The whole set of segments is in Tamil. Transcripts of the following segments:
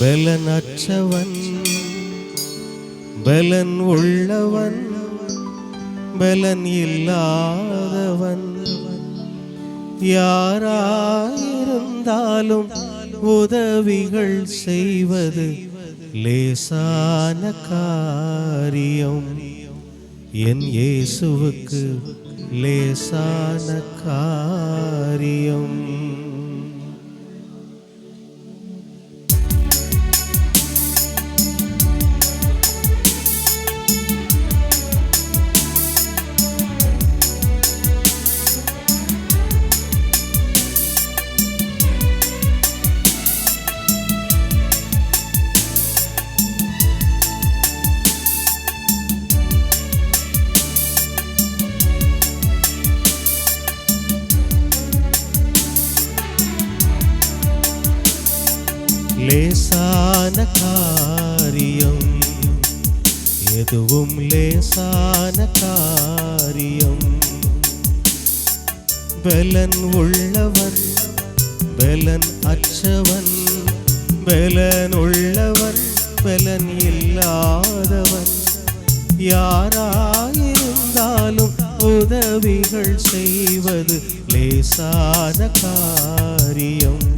பலனற்றவன் பலன் உள்ளவன் பலன் இல்லாதவன். யாராயிருந்தாலும் உதவிகள் செய்வது லேசான காரியம். என் இயேசுவுக்கு லேசான காரியம். லேசான காரியம். எதுவும் லேசான காரியம். பலன் உள்ளவன் பலன் அச்சவன் பலன் உள்ளவன் பலன் இல்லாதவன். யாராயிருந்தாலும் உதவிகள் செய்வது லேசான காரியம்.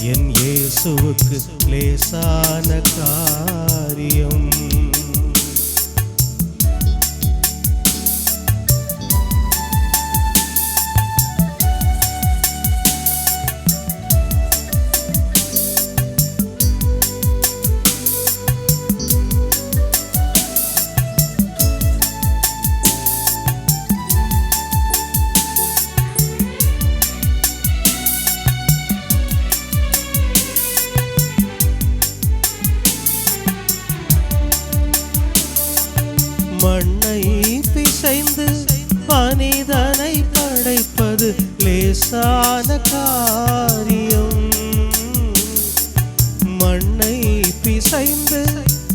என் இயேசுவுக்கு லேசான காரியம். லேசான காரியம். மண்ணை பிசைந்து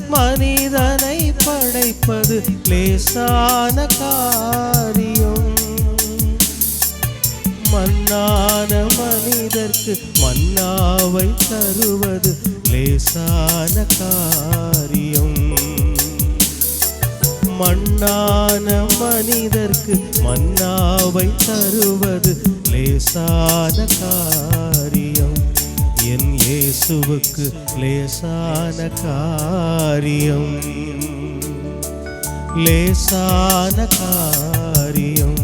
மனிதனை படைப்பது லேசான காரியம். மண்ணான மனிதர்க்கு மன்னாவை தருவது லேசான காரியம். மண்ணான மனிதர்க்கு மன்னாவை தருவது லேசான காரியம். என் இயேசுவுக்கு லேசான காரியம். லேசான காரியம்.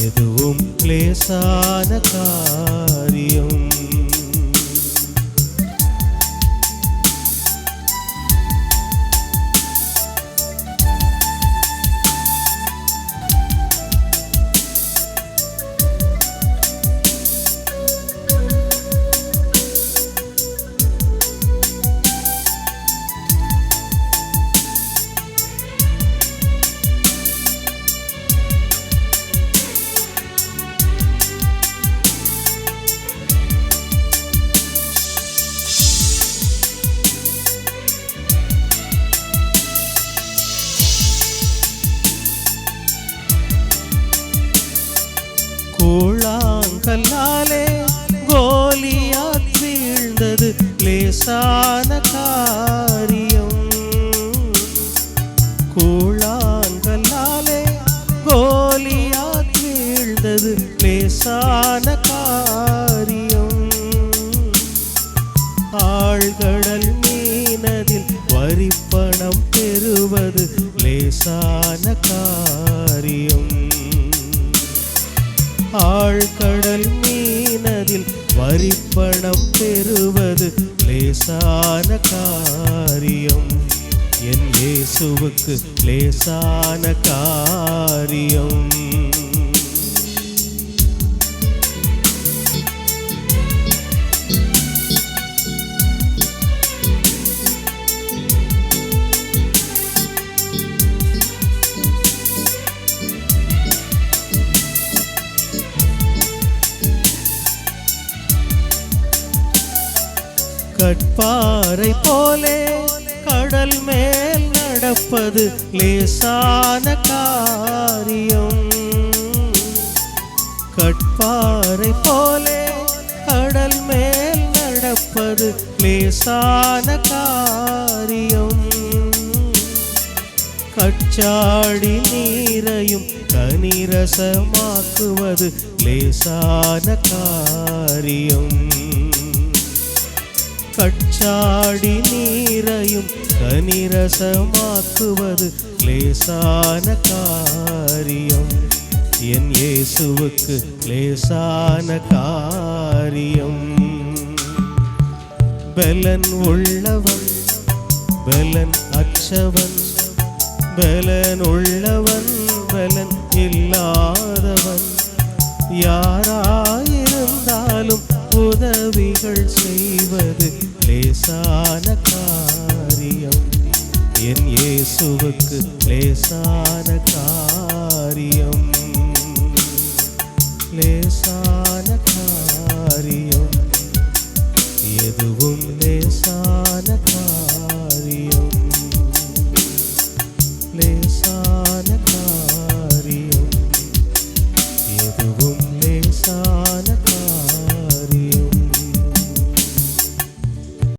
எதுவும் லேசான காரியம். லேசான காரியம். கூழாங்கல்லாலே கோலியாத் வீழ்ந்தது லேசான காரியம். ஆழ்கடல் மீனதில் வரிப்பணம் பெறுவது லேசான காரியம். ஆழ்கடல் மீனதில் வரிப்பணம் பெறுவது லேசான காரியம். என் இயேசுவுக்கு லேசான காரியம். கட்பாறை போலே கடல் மேல் நடப்பது லேசான காரியம். கட்பாறை போலே கடல் மேல் நடப்பது லேசான காரியம். கச்சாடி நீரையும் கனிரசமாக்குவது லேசான காரியம். கச்சாடி நீரையும் கனிரசமாக்குவது லேசான காரியம். என் இயேசுவுக்கு லேசான காரியம். பலன் உள்ளவன் பலன் அற்றவன் பலன் உள்ளவன் பலன் இல்லாதவன். யாராயிருந்தாலும் உதவிகள் செய்வது லேசான காரியம். என் இயேசுவுக்கு லேசான காரியம்